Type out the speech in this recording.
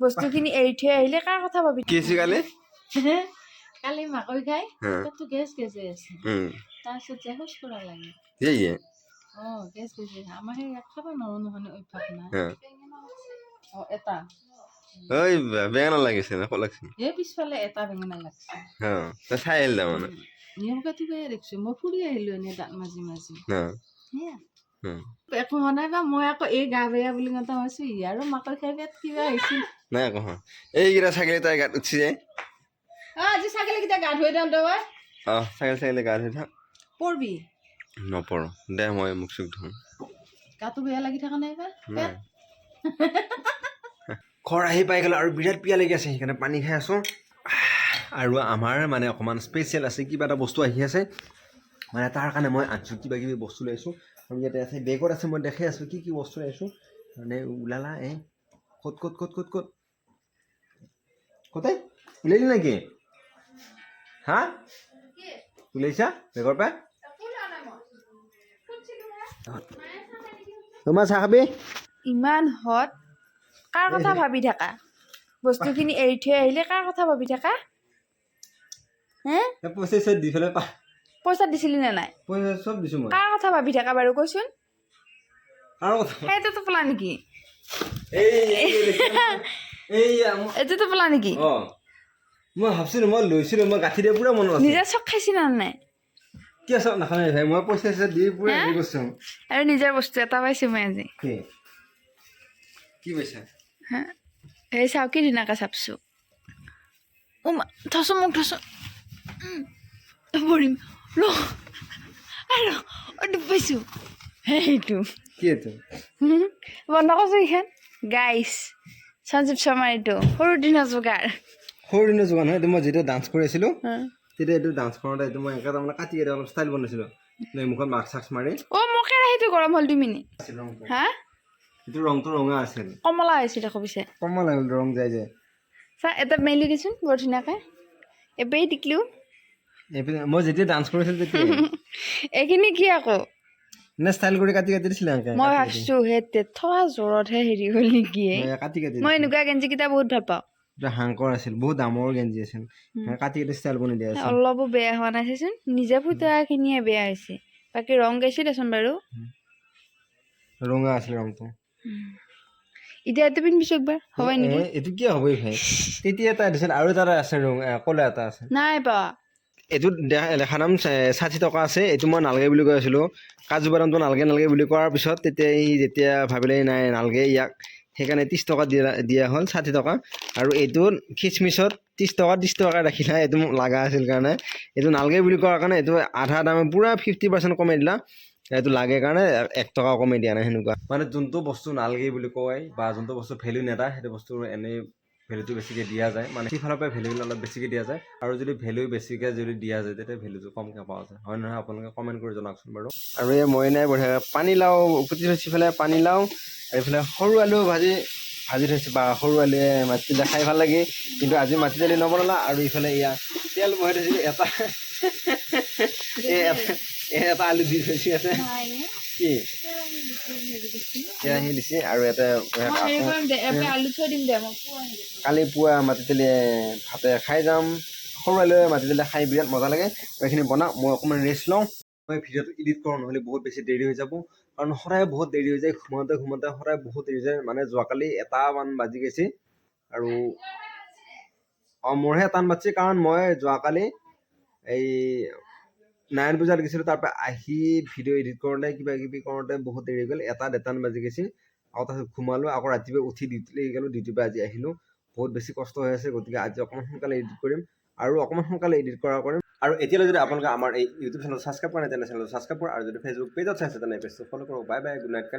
বস্তুখিনি এৰি থৈ আহিলে কাৰ কথা ভাবি কি হৈছে কালি? কালি মাকৈ খাই পেটটো গেছ গেছে আছে। তাৰপিছত যে শৌচ কৰা লাগে। অঁ গেছ গেছে আমাৰ সেই খাব নোৱাৰো নহয় অভ্যাস নাই। অঁ এটা। ওই বেঙেনা লাগিছে না লাগিছে। এই পিছফালে এটা বেঙেনা লাগছে। চাই আহিল তাৰমানে। নিয়মকে ঠিকে দেখিছো। মই ফুৰি আহিলো এনেই দাঁত মাজি মাজি। সেয়া। হুম। একো হোৱা নাই বা মই আকৌ এই গা বেয়া বুলি কওঁতে ভাবিছো ই আৰু মাকৈ খাই পেট কিবা হৈছিল নাই আকৌ হা এইকেইটা ছাগলী তাই গাত উঠি যায়। আজি ছাগলীকেইটা গা ধুই দিওঁ তই। অঁ ছাগলী ছাগলী গা ধুই থাক পৰবি? নপৰোঁ। দে মই মুখ চুখ ধুম গাটো বেয়া লাগি থকা নাই বা? ঘৰ আহি পাই গ'লো আৰু বিৰাট পিয়া লাগি আছে সেইকাৰণে পানী খাই আছোঁ। আৰু আমাৰ মানে অকণমান স্পেচিয়েল আছে কিবা এটা বস্তু আহি আছে। মানে তাৰ কাৰণে মই আনিছোঁ কিবা কিবি বস্তু লৈ আহিছোঁ আৰু ইয়াতে আছে বেগত আছে মই দেখাই আছোঁ কি কি বস্তু আহিছোঁ মানে ওলালা এ ক'ত ক'ত ক'ত ক'ত ক'ত? ক'তে? ওলাইলি নেকি হা? ওলাইছা বেগৰ পৰা? তোমাৰ চাহ খাবি? ইমান হট। কাৰ কথা ভাবি থাকা? বস্তুখিনি এৰি থৈ আহিলে কাৰ কথা ভাবি থাকা? হে? পইচা দি পেলাই পা পইচা দিছিলি নে নাই? পইচা চব দিছোঁ মই। কাৰ কথা ভাবি থাকা বাৰু কচোন? আৰু কথা? সেইটো টোপোলা নেকি? এই এইয়া মই এইটো টোপোলা নেকি? মই ভাবছিলোঁ মই লৈছিলোঁ মই গাঁঠি দিয়ে পূৰা মনত আছে। নিজে চখ খাইছি না নাই? কিয় চব নাখাওঁ ভাই? মই পইচা চইচা দি পূৰা? হেৰি কৰিছোঁ। আৰু নিজৰ বস্তু এটা পাইছোঁ মই আজি। কি? হা? এই চাওঁ কি ধুনীয়াকৈ চাপছোঁ। থচোন মোক থচোন পৰিম আৰু অ' দুখ পাইছোঁ সেইটো কি এইটো হুম, বন্ধ কৰিছোঁ এইখন গাইছ সঞ্জীৱ শৰ্মাৰ এইটো সৰু দিনৰ যোগাৰ সৰু দিনৰ যোৱা নহয় এইটো মই যেতিয়া ডান্স কৰি আছিলোঁ হা। তেতিয়া এইটো ডান্স কৰোঁতে এইটো মই এনেকৈ তাৰমানে কাটি কাটি অলপ ষ্টাইল বনাইছিলোঁ। মুখত মাস্ক চাস্ক মাৰি। অ' মোৰ কেৰাহীটো গৰম হ'ল দুই মিনিট। হা? এইটো ৰংটো ৰঙা আছিল কমলা হৈছিল আকৌ পিছে। কমা লাগিল ৰং যায় যায়। চা এটা মেলি দিচোন বৰ ধুনীয়াকৈ। এবেই এইপিনে মই যেতিয়া ডান্স কৰিছিলোঁ এইখিনি কি আকৌ? নে ষ্টাইল কৰি কাটি কাটি দিছিলে মই ভাবছোঁ সেই থকা জ্বৰতহে হেৰি হ'ল নেকি? কাটি কাটি মই এনেকুৱা গেঞ্জিকেইটা বহুত ভালো পাওঁ। হাংকৰ আছিল বহুত দামৰ গেঞ্জি আছিল। কাটি কাটি ষ্টাইল বনাই দিয়া আছিল। অলপো বেয়া হোৱা নাই নিজে ফুটাখিনিয়ে বেয়া হৈছে। বাকী ৰং গৈছে দেচোন বাৰু। ৰঙা আছিল ৰংটো। এতিয়া এইটো পিন্ধিছোঁ একবাৰ হয় নেকি? এইটো কিয় হ'ব ভাই? তেতিয়া এটা দিছিল আৰু এটা আছে ৰং ক'লা এটা আছে। নাই পোৱা। এইটো দেখা নাম ষাঠি টকা আছে, এইটো মই নালগে বুলি কৈ আছিলোঁ। কাজু বাদামটো নালগে নালগে বুলি কোৱাৰ পিছত তেতিয়া সি যেতিয়া ভাবিলে, নাই, নালগে ইয়াক। সেইকাৰণে ত্ৰিছ টকা দিয়া দিয়া হ'ল ষাঠি টকা। আৰু এইটো খিচমিচত ত্ৰিছ টকা ত্ৰিছ টকা ৰাখিলা, এইটো মোক লগা আছিল কাৰণে। এইটো নালগে বুলি কোৱাৰ কাৰণে এইটো আধা দামে পূৰা ফিফটি পাৰ্চেণ্ট কমাই দিলা। এইটো লাগে কাৰণে এক টকা কমাই দিয়া নাই, সেনেকুৱা। মানে যোনটো বস্তু নালগে বুলি কয় বা যোনটো বস্তু ভেলু নেদা, সেইটো বস্তু এনেই ভেলুটো বেছিকৈ দিয়া যায়। মানে সিফালৰ পৰা ভেলুবিলাক অলপ বেছিকৈ দিয়া যায়। আৰু যদি ভেলু বেছিকৈ যদি দিয়া যায় তেতিয়া ভেলুটো কমকৈ পোৱা যায়। হয় নহয়? আপোনালোকে কমেণ্ট কৰি জনাওকচোন বাৰু। আৰু এই মই নাই বঢ়িয়া। পানীলাও কুটি থৈছোঁ ইফালে পানীলাও আৰু এইফালে সৰু আলু ভাজি ভাজি থৈছোঁ বা সৰু আলুৱে মাটি দালি খাই ভালো লাগে। কিন্তু আজি মাটি দালি নবনালা। আৰু ইফালে এয়া তেল বহাই থৈছিলোঁ। এটা এটা আলু দি থৈছোঁ ইয়াতে। কি? কেৰাহী দিছে আৰু ইয়াতে কালি পুৱা মাটি দালি ভাতে খাই যাম। সৰু আলুৱে মাটি দালি খাই বিৰাট মজা লাগে। এইখিনি বনাওঁ মই অকণমান ৰেষ্ট লওঁ। মই ভিডিঅ'টো এডিট কৰোঁ নহ'লে বহুত বেছি দেৰি হৈ যাব। কাৰণ সদায় বহুত দেৰি হৈ যায় ঘুমাওঁতে ঘুমাওঁতে সদায় বহুত দেৰি হৈ যায়। মানে যোৱাকালি এটামান বাজি গৈছে। আৰু অঁ মোৰহে টান বাজিছে কাৰণ মই যোৱাকালি এই নাৰায়ণ পূজাত গৈছিলোঁ তাৰপৰা আহি ভিডিঅ' এডিট কৰোঁতে, কিবা কিবি কৰোঁতে বহুত দেৰি গ'ল। এটা ডেৰটামান বাজি গৈছে আৰু তাৰপিছত ঘুমালোঁ আকৌ ৰাতিপুৱা উঠি ডিউটিলৈ গ'লোঁ। ডিউটিৰ পৰা আজি আহিলোঁ। বহুত বেছি কষ্ট হৈ আছে, গতিকে আজি অকণমান সোনকালে এডিট কৰিম। আৰু অকণমান সোনকালে এডিট কৰা কৰিম। আৰু এতিয়ালৈ যদি আপোনালোকে আমাৰ এই ইউটিউব চেনেল ছাবস্ক্ৰাইব কৰা নাই তেনে চেনেলটো ছাবস্ক্ৰাইব কৰা। আৰু যদি ফেচবুক পেজত চাইছে তেনে পেজটো ফ'ল' কৰক। Bye bye good night